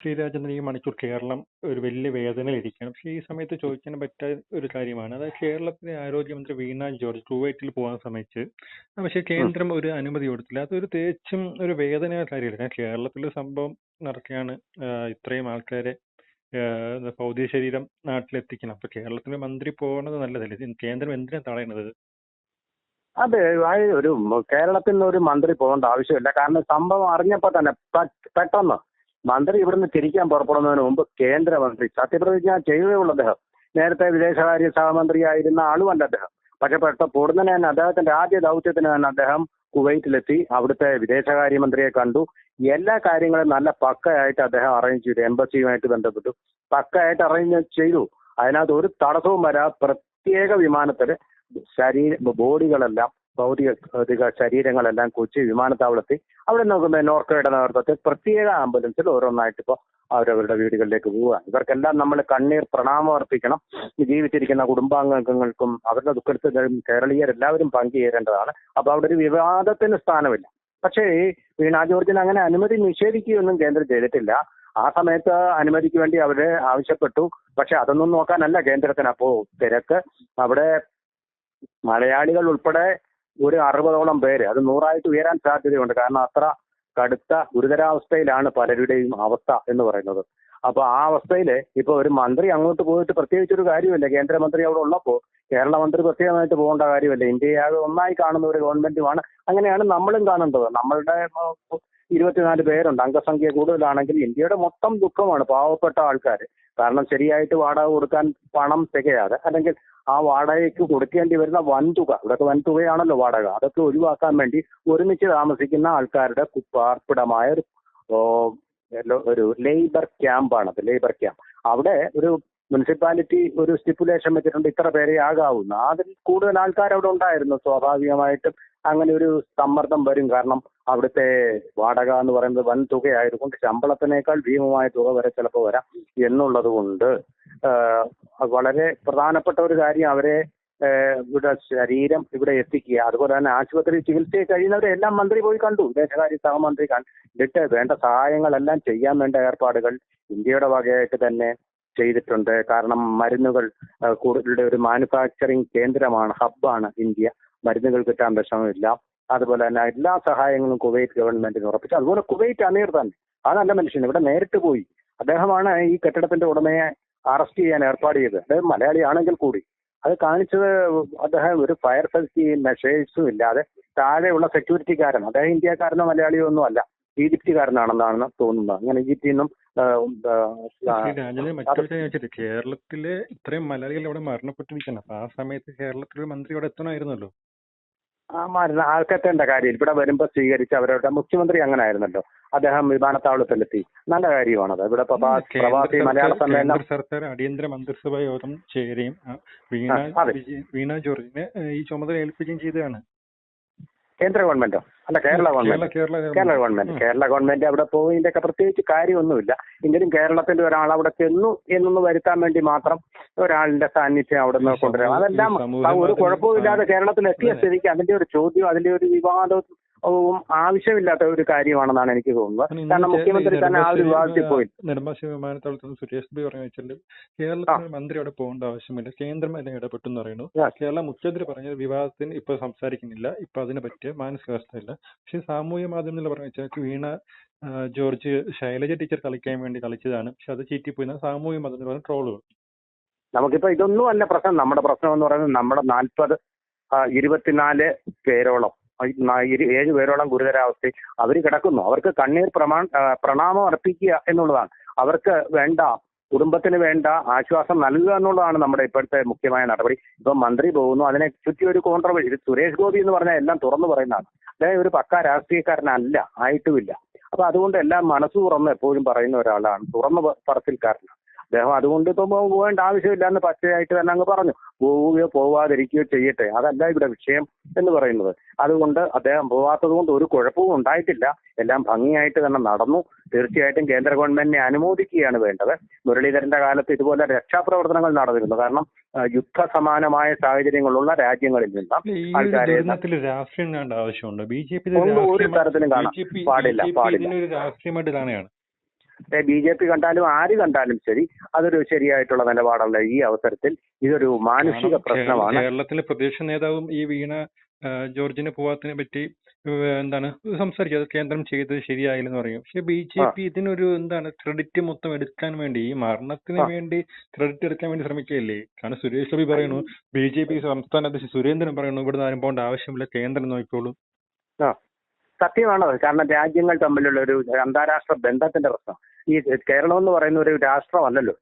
ശ്രീരാജേന്ദ്രൻ ഈ മണിക്കൂർ കേരളം ഒരു വലിയ വേദനയിലിരിക്കുകയാണ്. പക്ഷേ ഈ സമയത്ത് ചോദിക്കാൻ പറ്റാത്ത ഒരു കാര്യമാണ്. അതായത് കേരളത്തിലെ ആരോഗ്യമന്ത്രി വീണ ജോർജ് കുവൈറ്റിൽ പോകാൻ സമയത്ത് പക്ഷേ കേന്ദ്രം ഒരു അനുമതി കൊടുത്തില്ല. അതൊരു തികച്ചും ഒരു വേദന കാര്യമല്ല. കാരണം കേരളത്തിലെ സംഭവം നടക്കുകയാണ് ഇത്രയും ആൾക്കാരെ ഭൗതിക ശരീരം നാട്ടിലെത്തിക്കണം. അപ്പൊ കേരളത്തിലെ മന്ത്രി പോകുന്നത് നല്ലതല്ലേ? കേന്ദ്രം എന്തിനാ തടയുന്നത് അതെ ഒരു കേരളത്തിൽ നിന്ന് ഒരു മന്ത്രി പോകേണ്ട ആവശ്യമില്ല. കാരണം സംഭവം അറിഞ്ഞപ്പോൾ തന്നെ പെട്ടെന്ന് മന്ത്രി ഇവിടുന്ന് തിരിക്കാൻ പുറപ്പെടുന്നതിന് മുമ്പ് കേന്ദ്രമന്ത്രി സത്യപ്രതിജ്ഞ ചെയ്തേ അദ്ദേഹം. നേരത്തെ വിദേശകാര്യ സഹമന്ത്രിയായിരുന്ന ആളുമല്ല അദ്ദേഹം. പക്ഷെ പെട്ട പൊടുന്നതിന് തന്നെ അദ്ദേഹത്തിന്റെ ആദ്യ ദൗത്യത്തിന് തന്നെ അദ്ദേഹം കുവൈറ്റിലെത്തി. അവിടുത്തെ വിദേശകാര്യമന്ത്രിയെ കണ്ടു. എല്ലാ കാര്യങ്ങളും നല്ല പക്കയായിട്ട് അദ്ദേഹം അറേഞ്ച് ചെയ്തു. എംബസിയുമായിട്ട് ബന്ധപ്പെട്ടു. പക്കയായിട്ട് അറേഞ്ച് ചെയ്തു. അതിനകത്ത് ഒരു തടസ്സവും വരാ പ്രത്യേക വിമാനത്തിൽ ശരീര ബോഡികളെല്ലാം ഭൗതിക ശരീരങ്ങളെല്ലാം കൊച്ചി വിമാനത്താവളത്തിൽ അവിടെ നോക്കുമ്പോൾ നോർക്കയുടെ നേതൃത്വത്തിൽ പ്രത്യേക ആംബുലൻസിൽ ഓരോന്നായിട്ട് ഇപ്പോൾ അവരവരുടെ വീടുകളിലേക്ക് പോവുക ഇവർക്കെല്ലാം നമ്മൾ കണ്ണീർ പ്രണാമം അർപ്പിക്കണം. ജീവിച്ചിരിക്കുന്ന കുടുംബാംഗങ്ങൾക്കും അവരുടെ ദുഃഖത്തിലും കേരളീയരെല്ലാവരും പങ്കുചേരേണ്ടതാണ്. അപ്പൊ അവിടെ ഒരു വിവാദത്തിന് സ്ഥാനമില്ല. പക്ഷേ വീണ ജോർജിന് അങ്ങനെ അനുമതി നിഷേധിക്കുകയൊന്നും കേന്ദ്രം ചെയ്തിട്ടില്ല. ആ സമയത്ത് അനുമതിക്ക് വേണ്ടി അവർ ആവശ്യപ്പെട്ടു. പക്ഷെ അതൊന്നും നോക്കാനല്ല കേന്ദ്രത്തിന്. അപ്പോ തിരക്ക്. അവിടെ മലയാളികൾ ഉൾപ്പെടെ ഒരു അറുപതോളം പേര്. അത് നൂറായിട്ട് ഉയരാൻ സാധ്യതയുണ്ട്. കാരണം അത്ര കടുത്ത ഗുരുതരാവസ്ഥയിലാണ് പലരുടെയും അവസ്ഥ എന്ന് പറയുന്നത്. അപ്പൊ ആ അവസ്ഥയിൽ ഇപ്പൊ ഒരു മന്ത്രി അങ്ങോട്ട് പോയിട്ട് പ്രത്യേകിച്ച് ഒരു കാര്യമില്ല. കേന്ദ്രമന്ത്രി അവിടെ ഉള്ളപ്പോ കേരള മന്ത്രി പ്രത്യേകമായിട്ട് പോകേണ്ട കാര്യമില്ല. ഇന്ത്യയെ ആകെ ഒന്നായി കാണുന്ന ഒരു ഗവൺമെന്റുമാണ്. അങ്ങനെയാണ് നമ്മളും കാണേണ്ടത്. നമ്മളുടെ ഇരുപത്തിനാല് പേരുണ്ട്. അംഗസംഖ്യ കൂടുതലാണെങ്കിൽ ഇന്ത്യയുടെ മൊത്തം ദുഃഖമാണ് പാവപ്പെട്ട ആൾക്കാർ കാരണം ശരിയായിട്ട് വാടക കൊടുക്കാൻ പണം തികയാതെ അല്ലെങ്കിൽ ആ വാടകയ്ക്ക് കൊടുക്കേണ്ടി വരുന്ന വൻതുക ഇവിടെയൊക്കെ വൻതുകയാണല്ലോ വാടക അതൊക്കെ ഒഴിവാക്കാൻ വേണ്ടി ഒരുമിച്ച് താമസിക്കുന്ന ആൾക്കാരുടെ പാർപ്പിടമായ ഒരു ഒരു ലേബർ ക്യാമ്പാണത് ലേബർ ക്യാമ്പ് അവിടെ ഒരു മുനിസിപ്പാലിറ്റി ഒരു സ്റ്റിപ്പുലേഷൻ വെച്ചിട്ടുണ്ട് ഇത്ര പേരെ ആകാവുന്ന. അതിൽ കൂടുതൽ ആൾക്കാർ അവിടെ ഉണ്ടായിരുന്നു. സ്വാഭാവികമായിട്ടും അങ്ങനെ ഒരു സമ്മർദ്ദം വരും. കാരണം അവിടുത്തെ വാടക എന്ന് പറയുന്നത് വൻ തുകയായതുകൊണ്ട് ശമ്പളത്തിനേക്കാൾ ഭീമമായ തുക വരെ ചിലപ്പോൾ വരാം എന്നുള്ളത് കൊണ്ട് വളരെ പ്രധാനപ്പെട്ട ഒരു കാര്യം അവരെ ഇവിടെ ശരീരം ഇവിടെ എത്തിക്കുക. അതുപോലെ തന്നെ ആശുപത്രി ചികിത്സയിൽ കഴിയുന്നവരെ എല്ലാം മന്ത്രി പോയി കണ്ടു. വിദേശകാര്യ സഹമന്ത്രി കണ്ടിട്ട് വേണ്ട സഹായങ്ങളെല്ലാം ചെയ്യാൻ വേണ്ട ഏർപ്പാടുകൾ ഇന്ത്യയുടെ വകയായിട്ട് തന്നെ ചെയ്തിട്ടുണ്ട്. കാരണം മരുന്നുകൾ കൂടുതലുടെ ഒരു മാനുഫാക്ചറിങ് കേന്ദ്രമാണ് ഹബ്ബാണ് ഇന്ത്യ. മരുന്നുകൾ കിട്ടാൻ വിഷമമില്ല. അതുപോലെ തന്നെ എല്ലാ സഹായങ്ങളും കുവൈറ്റ് ഗവൺമെന്റിന് ഉറപ്പിച്ചു. അതുപോലെ കുവൈറ്റ് അമീർ തന്നെ. ആ നല്ല മനുഷ്യൻ ഇവിടെ നേരിട്ട് പോയി. അദ്ദേഹമാണ് ഈ കെട്ടിടത്തിന്റെ ഉടമയെ അറസ്റ്റ് ചെയ്യാൻ ഏർപ്പാട് ചെയ്തത്. അദ്ദേഹം മലയാളിയാണെങ്കിൽ കൂടി. അത് കാണിച്ചത് അദ്ദേഹം ഒരു ഫയർ സേഫ്റ്റി മെഷേഴ്സും ഇല്ലാതെ താഴെയുള്ള സെക്യൂരിറ്റിക്കാരൻ. അദ്ദേഹം ഇന്ത്യക്കാരനോ മലയാളിയോ ഒന്നും അല്ല. ഈജിപ്തുകാരനാണെന്നാണ് തോന്നുന്നത്. അങ്ങനെ ഈജിപ്തിൽ നിന്നും മറ്റൊരു കേരളത്തിലെ ഇത്രയും മലയാളികൾ ഇവിടെ മരണപ്പെട്ടിരിക്കണം അപ്പൊ ആ സമയത്ത് കേരളത്തിലെ മന്ത്രി അവിടെ എത്തണമായിരുന്നല്ലോ. ആ ആൾക്കെത്തേണ്ട കാര്യം. ഇവിടെ വരുമ്പോൾ സ്വീകരിച്ച് അവരുടെ മുഖ്യമന്ത്രി അങ്ങനെ ആയിരുന്നല്ലോ അദ്ദേഹം വിമാനത്താവളത്തിലെത്തി. നല്ല കാര്യമാണത്. ഇവിടെ പ്രവാസി മലയാള സമ്മേളനം സർക്കാർ അടിയന്തര മന്ത്രിസഭാ യോഗം ചേരുകയും വീണ ജോർജിനെ ഈ ചുമതല ഏൽപ്പിക്കുകയും ചെയ്തതാണ്. കേന്ദ്ര ഗവൺമെന്റോ? അല്ല Kerala government. Kerala government. Kerala government. അവിടെ പോയതിന്റെ ഒക്കെ പ്രത്യേകിച്ച് കാര്യമൊന്നുമില്ല. എങ്കിലും കേരളത്തിന്റെ ഒരാൾ അവിടെ ചെന്നു എന്നൊന്ന് വരുത്താൻ വേണ്ടി മാത്രം ഒരാളിന്റെ സാന്നിധ്യം അവിടെ നിന്ന് കൊണ്ടുവരാം അതെല്ലാം ഒരു കുഴപ്പവും കുഴപ്പമില്ലാതെ കേരളത്തിൽ എത്തിയ സ്ഥിതിക്ക് അതിന്റെ ഒരു ചോദ്യം അതിന്റെ ഒരു വിവാദവും ആവശ്യമില്ലാത്ത ഒരു കാര്യമാണെന്നാണ് എനിക്ക് തോന്നുന്നത്. കാരണം മുഖ്യമന്ത്രി തന്നെ ആ ഒരു വിവാദത്തിൽ പോയി നെടുമ്പാശ്ശേരി വിമാനത്താവളത്തിൽ സുരേഷ് ഗോപി പറഞ്ഞു വെച്ചാൽ കേരളത്തിൽ മന്ത്രി അവിടെ പോകേണ്ട ആവശ്യമില്ല കേന്ദ്രം അതിനെ ഇടപെട്ടു എന്ന് പറയുന്നു. കേരള മുഖ്യമന്ത്രി പറഞ്ഞ വിവാദത്തിന് ഇപ്പൊ സംസാരിക്കുന്നില്ല ഇപ്പൊ അതിനെ പറ്റിയ മാനസികാവസ്ഥയില്ല. പക്ഷെ സാമൂഹ്യ മാധ്യമത്തിൽ പറഞ്ഞു വെച്ചാൽ വീണ ജോർജ് ശൈലജ ടീച്ചർ കളിക്കാൻ വേണ്ടി കളിച്ചതാണ്. പക്ഷെ അത് ചീറ്റിപ്പോയി സാമൂഹ്യ മാധ്യമത്തിൽ പറഞ്ഞ ട്രോളുകൾ. നമുക്കിപ്പോ ഇതൊന്നും അല്ല പ്രശ്നം. നമ്മുടെ പ്രശ്നം എന്ന് പറയുന്നത് നമ്മുടെ നാൽപ്പത് ഇരുപത്തിനാല് പേരോളം ഏഴ് പേരോളം ഗുരുതരാവസ്ഥയിൽ അവർ കിടക്കുന്നു. അവർക്ക് കണ്ണീർ പ്രമാ പ്രണാമം അർപ്പിക്കുക എന്നുള്ളതാണ്. അവർക്ക് വേണ്ട കുടുംബത്തിന് വേണ്ട ആശ്വാസം നൽകുക എന്നുള്ളതാണ് നമ്മുടെ ഇപ്പോഴത്തെ മുഖ്യമായ നടപടി. ഇപ്പൊ മന്ത്രി പോകുന്നു അതിനെ ചുറ്റി ഒരു കോൺട്രവേഴ്സി സുരേഷ് ഗോപി എന്ന് പറഞ്ഞാൽ എല്ലാം തുറന്നു പറയുന്നതാണ്. അദ്ദേഹം ഒരു പക്ക രാഷ്ട്രീയക്കാരനല്ല ആയിട്ടുമില്ല. അപ്പൊ അതുകൊണ്ട് എല്ലാം മനസ്സ് തുറന്ന് എപ്പോഴും പറയുന്ന ഒരാളാണ് തുറന്നു പറച്ചിൽക്കാരനാണ്. അദ്ദേഹം അതുകൊണ്ട് ഇപ്പം പോകേണ്ട ആവശ്യമില്ല എന്ന് പച്ചയായിട്ട് തന്നെ അങ്ങ് പറഞ്ഞു. പോവുകയോ പോവാതിരിക്കുകയോ ചെയ്യട്ടെ. അതല്ല ഇവിടെ വിഷയം എന്ന് പറയുന്നത്. അതുകൊണ്ട് അദ്ദേഹം പോവാത്തത് കൊണ്ട് ഒരു കുഴപ്പവും ഉണ്ടായിട്ടില്ല. എല്ലാം ഭംഗിയായിട്ട് തന്നെ നടന്നു. തീർച്ചയായിട്ടും കേന്ദ്ര ഗവൺമെന്റിനെ അനുമോദിക്കുകയാണ് വേണ്ടത്. മുരളീധരന്റെ കാലത്ത് ഇതുപോലെ രക്ഷാപ്രവർത്തനങ്ങൾ നടന്നിരുന്നു. കാരണം യുദ്ധ യുദ്ധസമാനമായ സാഹചര്യങ്ങളുള്ള രാജ്യങ്ങളിൽ നിന്ന് ആവശ്യമുണ്ട് ആൾക്കാരെ ബി ജെ പി ഒരു തരത്തിലും കാണാൻ പാടില്ല, പാടില്ല. രാഷ്ട്രീയമായിട്ട് ബി ജെ പി കണ്ടാലും ആര് കണ്ടാലും ശരി അതൊരു ശരിയായിട്ടുള്ള നിലപാടല്ല ഈ അവസരത്തിൽ. ഇതൊരു മാനുഷിക പ്രശ്നമാണ്. കേരളത്തിലെ പ്രതിപക്ഷ നേതാവും ഈ വീണ ജോർജിനെ പോവാത്തിനെ പോവാത്തതിനെ പറ്റി എന്താണ് സംസാരിച്ചത് കേന്ദ്രം ചെയ്തത് ശരിയായില്ലെന്ന് പറയും. പക്ഷെ ബി ജെ പി ഇതിനൊരു എന്താണ് ക്രെഡിറ്റ് മൊത്തം എടുക്കാൻ വേണ്ടി ഈ മരണത്തിന് വേണ്ടി ക്രെഡിറ്റ് എടുക്കാൻ വേണ്ടി ശ്രമിക്കുകയല്ലേ? കാരണം സുരേഷ് ഗോപി പറയുന്നു ബി ജെ പി സംസ്ഥാന അധ്യക്ഷൻ സുരേന്ദ്രൻ പറയുന്നു ഇവിടുന്ന് ആരും പോകേണ്ട ആവശ്യമില്ല കേന്ദ്രം നോക്കിക്കോളൂ. സത്യമാണത്. സത്യമാണ് കാരണം രാജ്യങ്ങൾ തമ്മിലുള്ള ഒരു അന്താരാഷ്ട്ര ബന്ധത്തിന്റെ പ്രശ്നം. ഈ കേരളം എന്ന് പറയുന്ന ഒരു രാഷ്ട്രമല്ലല്ലോ.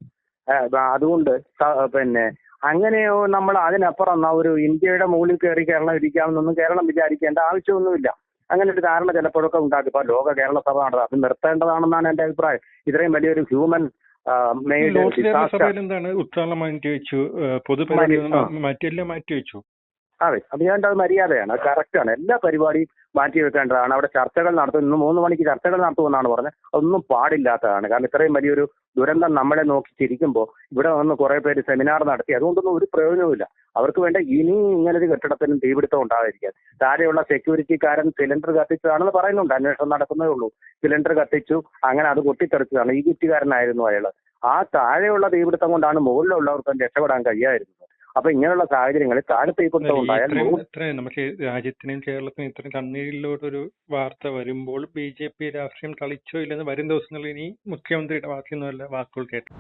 അതുകൊണ്ട് പിന്നെ അങ്ങനെയോ നമ്മൾ അതിനപ്പുറം ഒരു ഇന്ത്യയുടെ മുകളിൽ കയറി കേരളം ഇരിക്കാമെന്നൊന്നും കേരളം വിചാരിക്കേണ്ട ആവശ്യമൊന്നുമില്ല. അങ്ങനെ ഒരു ധാരണ ചിലപ്പോഴൊക്കെ ഉണ്ടാക്കും ഇപ്പൊ ലോക കേരള സഭ നടന്നത് അത് നിർത്തേണ്ടതാണെന്നാണ് എന്റെ അഭിപ്രായം. ഇത്രയും വലിയൊരു ഹ്യൂമൻ മെയ്ഡ് ഡിസാസ്റ്റർ പൊതുപരിപാടി മാറ്റി എല്ലാം മാറ്റി വെച്ചു അതെ. ഞാൻ അത് മര്യാദയാണ്. അത് കറക്റ്റാണ് എല്ലാ പരിപാടിയും മാറ്റി വെക്കേണ്ടതാണ്. അവിടെ ചർച്ചകൾ നടത്തും. ഇന്ന് മൂന്ന് മണിക്ക് ചർച്ചകൾ നടത്തുമെന്നാണ് പറഞ്ഞത്. അതൊന്നും പാടില്ലാത്തതാണ്. കാരണം ഇത്രയും വലിയൊരു ദുരന്തം നമ്മളെ നോക്കി ചിരിക്കുമ്പോൾ ഇവിടെ വന്ന് കുറെ പേര് സെമിനാർ നടത്തി. അതുകൊണ്ടൊന്നും ഒരു പ്രയോജനവുമില്ല. അവർക്ക് വേണ്ട ഇനി ഇങ്ങനൊരു കെട്ടിടത്തിനും തീപിടുത്തം ഉണ്ടാകാതിരിക്കാൻ താഴെയുള്ള സെക്യൂരിറ്റിക്കാരൻ സിലിണ്ടർ കത്തിച്ചതാണെന്ന് പറയുന്നുണ്ട്. അന്വേഷണം നടക്കുന്നേ ഉള്ളൂ. സിലിണ്ടർ കത്തിച്ചു. അങ്ങനെ അത് പൊട്ടിത്തെറിച്ചതാണ് ഈ കുറ്റിക്കാരനായിരുന്നു അയാൾ ആ താഴെയുള്ള തീപിടുത്തം കൊണ്ടാണ് മുകളിലുള്ളവർക്ക് രക്ഷപ്പെടാൻ കഴിയായിരുന്നത് അപ്പൊ ഇങ്ങനെയുള്ള സാഹചര്യങ്ങളിൽ ഇത്രയും നമുക്ക് രാജ്യത്തിനും കേരളത്തിനും ഇത്രയും കണ്ണീരിലോട്ടൊരു വാർത്ത വരുമ്പോൾ ബി ജെ പി രാഷ്ട്രീയം കളിച്ചോ ഇല്ലെന്ന് വരും ദിവസങ്ങളിൽ ഇനി മുഖ്യമന്ത്രിയുടെ വാക്കിൽ നിന്നല്ല വാക്കുകൾ കേട്ടു